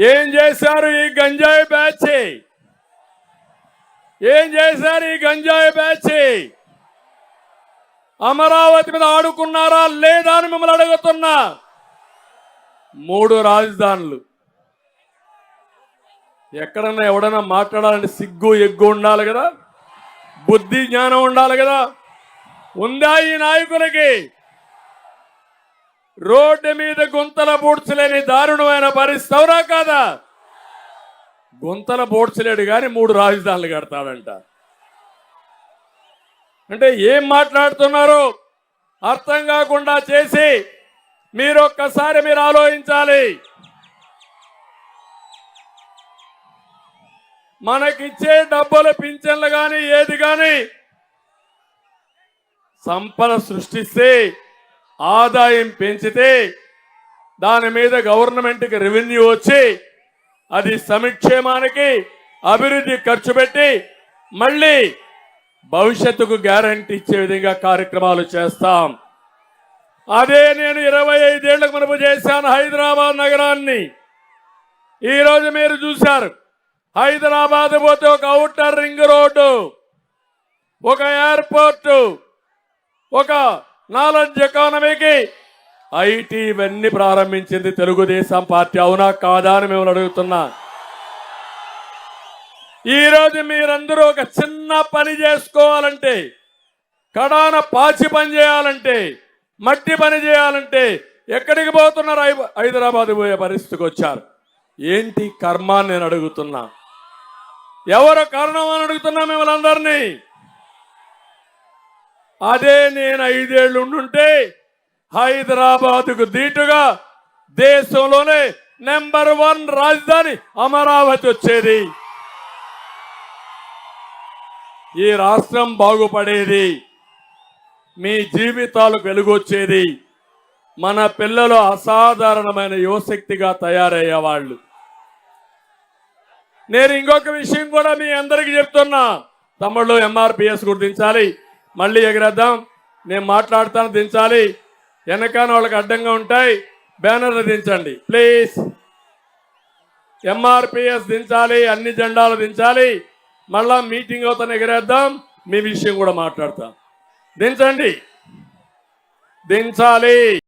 ఏం చేశారు ఈ గంజాయి బ్యాచ్? ఏం చేశారు ఈ గంజాయి బ్యాచ్? అమరావతి మీద ఆడుకున్నారా లేదా అని మిమ్మల్ని అడుగుతున్నా. మూడు రాజధానులు. ఎక్కడన్నా ఎవడన్నా మాట్లాడాలంటే సిగ్గు ఎగ్గు ఉండాలి కదా. బుద్ధి జ్ఞానం ఉండాలి కదా. ఉందా ఈ నాయకులకి? రోడ్డు మీద గుంతల బూడ్చలేని దారుణమైన పరిస్థితి. అవునా కాదా? గుంతల బూడ్చలేడు కానీ మూడు రాజధానులు కడతాడంట. అంటే ఏం మాట్లాడుతున్నారు అర్థం కాకుండా చేసి మీరు ఒక్కసారి మీరు ఆలోచించాలి. మనకిచ్చే డబ్బులు పింఛన్లు కానీ ఏది కానీ సంపద సృష్టిస్తే ఆదాయం పెంచితే దాని మీద గవర్నమెంట్కి రెవెన్యూ వచ్చి అది సమిక్షేమానికి అభివృద్ధి ఖర్చు పెట్టి మళ్ళీ భవిష్యత్తుకు గ్యారంటీ ఇచ్చే విధంగా కార్యక్రమాలు చేస్తాం. అదే నేను ఇరవై ఐదేళ్ళకు మునుపు చేశాను హైదరాబాద్ నగరాన్ని. ఈరోజు మీరు చూశారు. హైదరాబాద్ పోతే ఒక అవుటర్ రింగ్ రోడ్డు ఒక ఎయిర్పోర్టు ఒక నాలెడ్జ్ ఎకానమీకి ఐటీ ఇవన్నీ ప్రారంభించింది తెలుగుదేశం పార్టీ. అవునా కాదా అని మిమ్మల్ని అడుగుతున్నా. ఈరోజు మీరందరూ ఒక చిన్న పని చేసుకోవాలంటే కడాన పాచి పని చేయాలంటే మట్టి పని చేయాలంటే ఎక్కడికి పోతున్నారు? హైదరాబాద్ పోయే పరిస్థితికి వచ్చారు. ఏంటి కర్మ నేను అడుగుతున్నా. ఎవరు కారణం అని అడుగుతున్నా మిమ్మల్ని అందరినీ? అదే నేను ఐదేళ్ళు ఉండుంటే హైదరాబాద్కు దీటుగా దేశంలోనే నెంబర్ వన్ రాజధాని అమరావతి వచ్చేది. ఈ రాష్ట్రం బాగుపడేది. మీ జీవితాలు వెలుగొచ్చేది. మన పిల్లలు అసాధారణమైన యువశక్తిగా తయారయ్యేవాళ్ళు. నేను ఇంకొక విషయం కూడా మీ అందరికీ చెప్తున్నా. తమ్ముళ్ళు ఎంఆర్పిఎస్ గుర్తించాలి. మళ్ళీ ఎగరేద్దాం. నేను మాట్లాడతాను దించాలి. వెనకాన వాళ్ళకి అడ్డంగా ఉంటాయి. బ్యానర్లు దించండి. ప్లీజ్. ఎంఆర్పిఎస్ దించాలి అన్ని జెండాలు దించాలి. మళ్ళా మీటింగ్ అవుతాను ఎగరేద్దాం. మీ విషయం కూడా మాట్లాడతాం. దించండి. దించాలి.